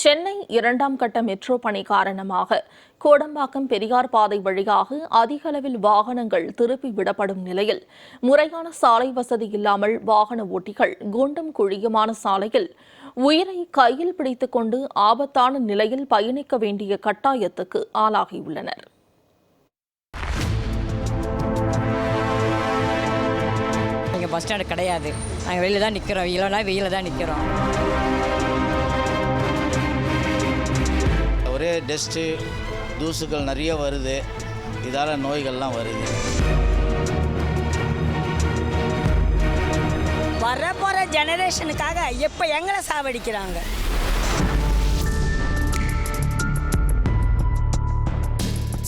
சென்னை இரண்டாம் கட்ட மெட்ரோ பணி காரணமாக கோடம்பாக்கம் பெரியார் பாதை வழியாக அதிக அளவில் வாகனங்கள் திருப்பி விடப்படும் நிலையில் முறையான சாலை வசதி இல்லாமல் வாகன ஓட்டிகள் குண்டும் குழியுமான சாலையில் உயிரை கையில் பிடித்துக் கொண்டு ஆபத்தான நிலையில் பயணிக்க வேண்டிய கட்டாயத்துக்கு ஆளாகியுள்ளனர். பஸ் ஸ்டாண்டு கிடையாது. நாங்கள் வெளியில் தான் நிற்கிறோம் இல்லைனா வெயில தான் நிற்கிறோம் டஸ்ட்டு தூசுகள் நிறைய வருது. இதால் நோய்கள்லாம் வருது. வர போகிற ஜெனரேஷனுக்காக எப்போ எங்களை சாவடிக்கிறாங்க?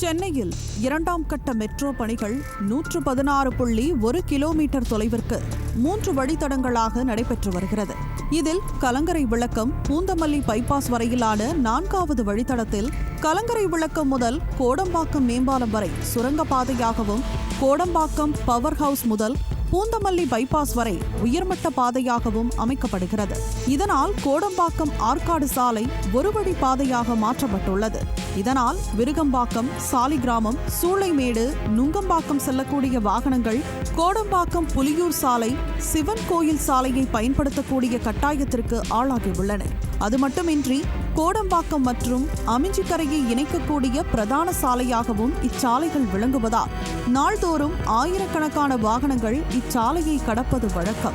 சென்னையில் இரண்டாம் கட்ட மெட்ரோ பணிகள் நூற்று பதினாறு புள்ளி ஒரு கிலோமீட்டர் தொலைவிற்கு மூன்று வழித்தடங்களாக நடைபெற்று வருகிறது. இதில் கலங்கரை விளக்கம் பூந்தமல்லி பைபாஸ் வரையிலான நான்காவது வழித்தடத்தில் கலங்கரை விளக்கம் முதல் கோடம்பாக்கம் மேம்பாலம் வரை சுரங்கப்பாதையாகவும் கோடம்பாக்கம் பவர் ஹவுஸ் முதல் பூந்தமல்லி பைபாஸ் வரை உயர்மட்ட பாதையாகவும் அமைக்கப்படுகிறது. இதனால் கோடம்பாக்கம் ஆற்காடு சாலை ஒரு வழி பாதையாக மாற்றப்பட்டுள்ளது. இதனால் விருகம்பாக்கம் சாலிகிராமம் சூளைமேடு நுங்கம்பாக்கம் செல்லக்கூடிய வாகனங்கள் கோடம்பாக்கம் புலியூர் சாலை சிவன் கோயில் சாலையை பயன்படுத்தக்கூடிய கட்டாயத்திற்கு ஆளாகியுள்ளன. அது மட்டுமின்றி கோடம்பாக்கம் மற்றும் அமிஞ்சிக்கரையை இணைக்கக்கூடிய பிரதான சாலையாகவும் இச்சாலைகள் விளங்குவதால் நாள்தோறும் ஆயிரக்கணக்கான வாகனங்கள் இச்சாலையை கடப்பது வழக்கம்.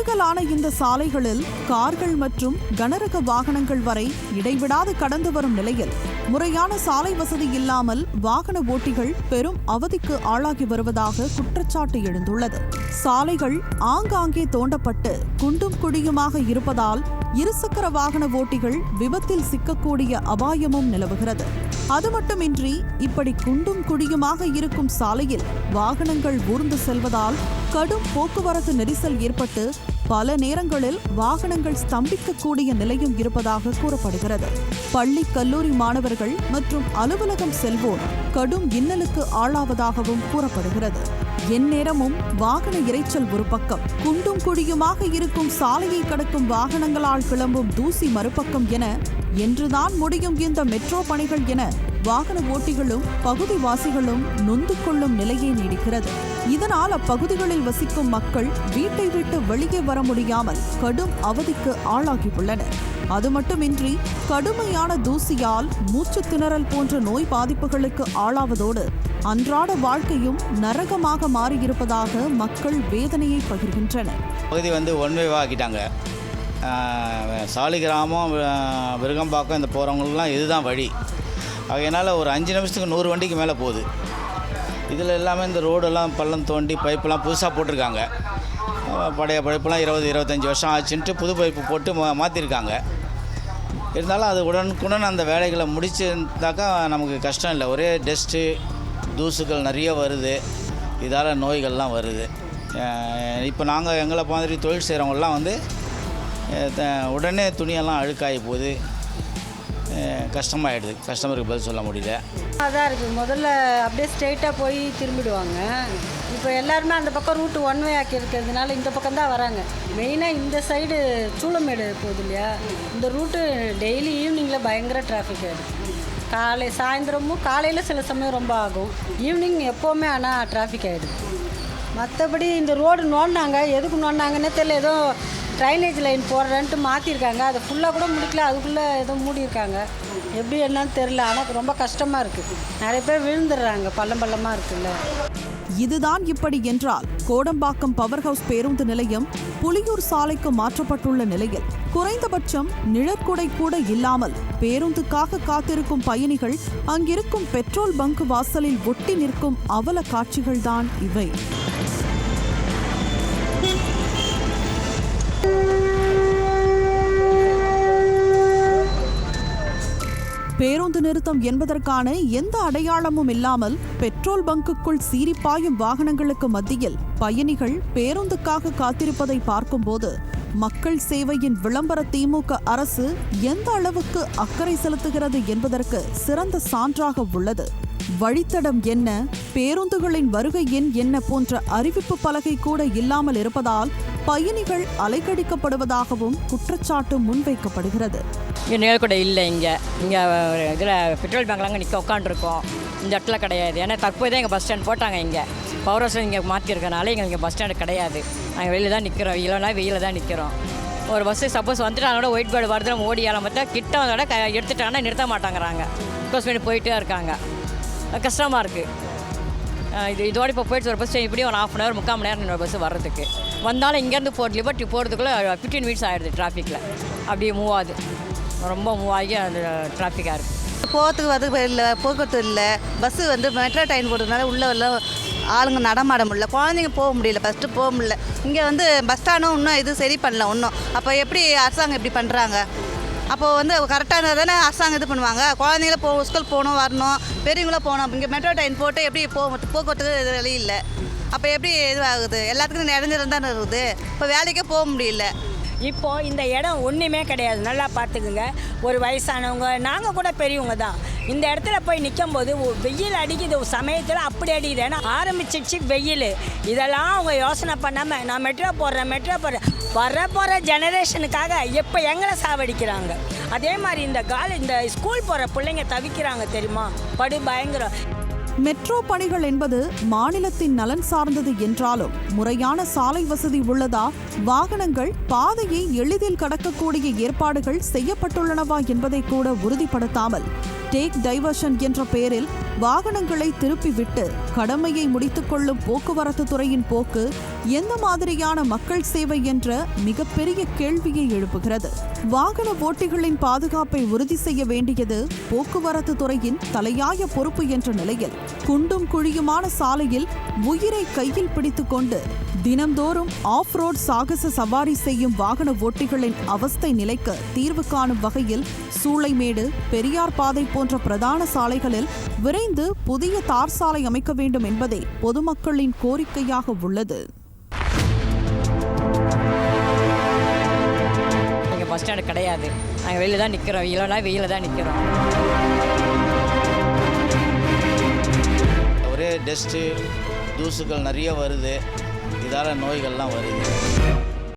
குறுகலான இந்த சாலைகளில் கார்கள் மற்றும் கனரக வாகனங்கள் வரை இடைவிடாது கடந்து வரும் நிலையில் முறையான சாலை வசதி இல்லாமல் வாகன ஓட்டிகள் பெரும் அவதிக்கு ஆளாகி வருவதாக குற்றச்சாட்டு எழுந்துள்ளது. சாலைகள் ஆங்காங்கே தோண்டப்பட்டு குண்டும் குடியுமாக இருப்பதால் இருசக்கர வாகன ஓட்டிகள் விபத்தில் சிக்கக்கூடிய அபாயமும் நிலவுகிறது. அது மட்டுமின்றி இப்படி குண்டும் குடியுமாக இருக்கும் சாலையில் வாகனங்கள் ஊர்ந்து செல்வதால் கடும் போக்குவரத்து நெரிசல் ஏற்பட்டு பல நேரங்களில் வாகனங்கள் ஸ்தம்பிக்கக்கூடிய நிலையும் இருப்பதாக கூறப்படுகிறது. பள்ளி கல்லூரி மாணவர்கள் மற்றும் அலுவலகம் செல்வோர் கடும் இன்னலுக்கு ஆளாவதாகவும் கூறப்படுகிறது. எந்நேரமும் வாகன இரைச்சல் ஒரு பக்கம். குண்டும் குழியுமாக இருக்கும் சாலையை கடக்கும் வாகனங்களால் கிளம்பும் தூசி மறுபக்கம் என என்றுதான் முடியும் இந்த மெட்ரோ பணிகள் என வாகன ஓட்டிகளும் பகுதிவாசிகளும் நொந்து கொள்ளும் நிலையே நீடிக்கிறது. இதனால் அப்பகுதிகளில் வசிக்கும் மக்கள் வீட்டை விட்டு வெளியே வர முடியாமல் கடும் அவதிக்கு ஆளாகியுள்ளனர். அது மட்டுமின்றி கடுமையான தூசியால் மூச்சு திணறல் போன்ற நோய் பாதிப்புகளுக்கு ஆளாவதோடு அன்றாட வாழ்க்கையும் நரகமாக மாறியிருப்பதாக மக்கள் வேதனையை பகிர்கின்றனர். பகுதி வந்து ஒன் ஆக்கிட்டாங்க. சாலிகிராமம் விருகம்பாக்கம் இந்த போகிறவங்களுக்குலாம் இதுதான் வழி. அதனால் ஒரு அஞ்சு நிமிஷத்துக்கு நூறு வண்டிக்கு மேலே போகுது. இதில் எல்லாமே இந்த ரோடெல்லாம் பள்ளம் தோண்டி பைப்பெல்லாம் புதுசாக போட்டிருக்காங்க. பழைய பைப்பெல்லாம் இருபது இருபத்தஞ்சி வருஷம் ஆச்சுன்ட்டு புது பைப்பு போட்டு மா மாற்றிருக்காங்க இருந்தாலும் அது உடனுக்குடன் அந்த வேலைகளை முடிச்சிருந்தாக்கா நமக்கு கஷ்டம் இல்லை. ஒரே டஸ்ட்டு தூசுகள் நிறைய வருது. இதால் நோய்கள்லாம் வருது. இப்போ நாங்கள் எங்களை மாதிரி தொழில் செய்கிறவங்களாம் வந்து உடனே துணியெல்லாம் அழுக்காகி போகுது. கஷ்டமாயிடுது. கஸ்டமருக்கு பதில் சொல்ல முடியல. அதான் இருக்குது முதல்ல அப்படியே ஸ்ட்ரெயிட்டாக போய் திரும்பிடுவாங்க. இப்போ எல்லாருமே அந்த பக்கம் ரூட்டு ஒன் வே ஆக்கி இருக்கிறதுனால இந்த பக்கம் தான் வராங்க. மெயினாக இந்த சைடு சூளமேடு போகுது இல்லையா? இந்த ரூட்டு டெய்லி ஈவினிங்கில் பயங்கர டிராஃபிக் ஆகிடுது காலை சாயந்தரமும் காலையில் சில சமயம் ரொம்ப ஆகும். ஈவினிங் எப்போவுமே ஆனால் டிராஃபிக் ஆகிடுது மற்றபடி இந்த ரோடு நோண்டினாங்க. எதுக்கு நோண்டினாங்கன்னே தெரியல. ஏதோ ட்ரைனேஜ் லைன் போடுறேன்ட்டு மாற்றிருக்காங்க அதை ஃபுல்லாக கூட முடிக்கல. அதுக்குள்ளே ஏதோ மூடியிருக்காங்க. எப்படி என்னன்னு தெரில ஆனால் ரொம்ப கஷ்டமாக இருக்குது நிறைய பேர் விழுந்துடுறாங்க. பள்ளம் பள்ளமாக இருக்குல்ல. இதுதான் இப்படி என்றால் கோடம்பாக்கம் பவர் ஹவுஸ் பேருந்து நிலையம் புலியூர் சாலைக்கு மாற்றப்பட்டுள்ள நிலையில் குறைந்தபட்சம் நிழற்குடை கூட இல்லாமல் பேருந்துக்காக காத்திருக்கும் பயணிகள் அங்கிருக்கும் பெட்ரோல் பங்க் வாசலில் ஒட்டி நிற்கும் அவல காட்சிகள்தான் இவை. பேருந்து நிறுத்தம் என்பதற்கான எந்த அடையாளமும் இல்லாமல் பெட்ரோல் பங்குக்குள் சீரிப்பாயும் வாகனங்களுக்கு மத்தியில் பயணிகள் பேருந்துக்காக காத்திருப்பதை பார்க்கும்போது மக்கள் சேவையின் விளம்பர திமுக அரசு எந்த அளவுக்கு அக்கறை செலுத்துகிறது என்பதற்கு சிறந்த சான்றாக உள்ளது. வழித்தடம் என்ன? பேருந்துகளின் வருகை எண் என்ன போன்ற அறிவிப்பு பலகை கூட இல்லாமல் இருப்பதால் பயணிகள் அலைக்கடிக்கப்படுவதாகவும் குற்றச்சாட்டு முன்வைக்கப்படுகிறது. இங்கே நிழல்கூட இல்லை இங்கே. இங்கே இதில் பெட்ரோல் பேங்க்ல அங்கே நிற்க உட்காந்துருக்கோம் இந்த இடத்துல கிடையாது. ஏன்னா தற்போது தான் எங்கள் பஸ் ஸ்டாண்ட் போட்டாங்க இங்கே. பவர் ஹவுஸ் இங்கே மாற்றிருக்கனால எங்களுக்கு இங்கே பஸ் ஸ்டாண்டு கிடையாது. நாங்கள் வெளியில் தான் நிற்கிறோம் வெயிலனா வெயிலில் தான் நிற்கிறோம் ஒரு பஸ்ஸு சப்போஸ் வந்துட்டாங்களோட ஒயிட் பேர்டு வருது ஓடி ஏலாம் பார்த்தா கிட்ட வந்தோட க எடுத்துட்டாங்கன்னா நிறுத்த மாட்டாங்கிறாங்க. க்ளோஸ் பண்ணி போயிட்டே இருக்காங்க. கஷ்டமாக இருக்குது இது இதோட இப்போ போயிட்டு ஒரு பஸ் இப்படியும் ஒரு ஹாஃப் அன் ஹவர் முக்கால் மணி நேரம் பஸ் வர்றதுக்கு. வந்தாலும் இங்கேருந்து போகிற லிபர்ட்டி போகிறதுக்குள்ளே ஃபிஃப்டீன் மினிட்ஸ் ஆகிடுது டிராஃபிக்கில் அப்படியே மூவ் ஆகுது. ரொம்ப மூவ் ஆகி அந்த டிராஃபிக்காக இருக்குது போகிறதுக்கு வரதுக்கு இல்லை போக்குவரத்து இல்லை. பஸ்ஸு வந்து மெட்ரோ ட்ரெயின் போடுறதுனால உள்ளே எல்லாம் ஆளுங்க நடமாட முடியல. குழந்தைங்க போக முடியல ஃபஸ்ட்டு போக முடியல. இங்கே வந்து பஸ் ஸ்டாண்டும் இன்னும் இது சரி பண்ணல இன்னும் அப்போ எப்படி அரசாங்கம் இப்படி பண்ணுறாங்க அப்போது வந்து கரெக்டாக தானே அரசாங்கம் இது பண்ணுவாங்க. குழந்தைங்கள போ ஸ்கூல் போகணும் வரணும். பெரியவங்களும் போகணும். இங்கே மெட்ரோ ட்ரெயின் போட்டு எப்படி போ போக்குவரத்துக்கு இது வழி இல்லை. அப்போ எப்படி இதுவாகுது? எல்லாத்துக்கும் நிறைஞ்சிருந்து தானே இருக்குது. இப்போ வேலைக்கே போக முடியல. இப்போ இந்த இடம் ஒன்றுமே கிடையாது. நல்லா பார்த்துக்குங்க. ஒரு வயசானவங்க நாங்கள் கூட பெரியவங்க தான். இந்த இடத்துல போய் நிற்கும் போது வெயில் அடிக்குது. சமயத்தில் அப்படி அடிக்குது. ஏன்னா ஆரம்பிச்சிச்சு வெயில். இதெல்லாம் அவங்க யோசனை பண்ணாமல் நான் மெட்ரோ போடுறேன் மெட்ரோ போடுறேன். வர போகிற ஜெனரேஷனுக்காக எப்போ எங்களை சாவடிக்கிறாங்க? அதே மாதிரி இந்த கால இந்த ஸ்கூல் போகிற பிள்ளைங்க தவிக்கிறாங்க தெரியுமா? படு பயங்கரம். மெட்ரோ பணிகள் என்பது மாநிலத்தின் நலன் சார்ந்தது என்றாலும் முறையான சாலை வசதி உள்ளதா வாகனங்கள் பாதையை எளிதில் கடக்கக்கூடிய ஏற்பாடுகள் செய்யப்பட்டுள்ளனவா என்பதை கூட உறுதிப்படுத்தாமல் டேக் டைவர்ஷன் என்ற பெயரில் வாகனங்களை திருப்பிவிட்டு கடமையை முடித்துக்கொள்ளும் போக்குவரத்து துறையின் போக்கு எந்த மாதிரியான மக்கள் சேவை என்ற மிகப்பெரிய கேள்வியை எழுப்புகிறது. வாகன ஓட்டிகளின் பாதுகாப்பை உறுதி செய்ய வேண்டியது போக்குவரத்து துறையின் தலையாய பொறுப்பு என்ற நிலையில் குண்டும் குழியுமான சாலையில் உயிரை கையில் பிடித்துக்கொண்டு தினம்தோறும் ஆஃப் ரோட் சாகச சவாரி செய்யும் வாகன ஓட்டிகளின் அவஸ்தை நிலைக்கு தீர்வு காணும் வகையில் சூளைமேடு பெரியார் பாதை போன்ற பிரதான சாலைகளில் விரைந்து புதிய தார் சாலை அமைக்க வேண்டும் என்பதே பொதுமக்களின் கோரிக்கையாக உள்ளது. பஸ் ஸ்டாண்டு கிடையாது. நாங்கள் வெளியில் தான் நிற்கிறோம் வெயிலனா வெயிலில் தான் நிற்கிறோம் ஒரே டஸ்ட்டு தூசுகள் நிறைய வருது. இதால் நோய்கள்லாம் வருது.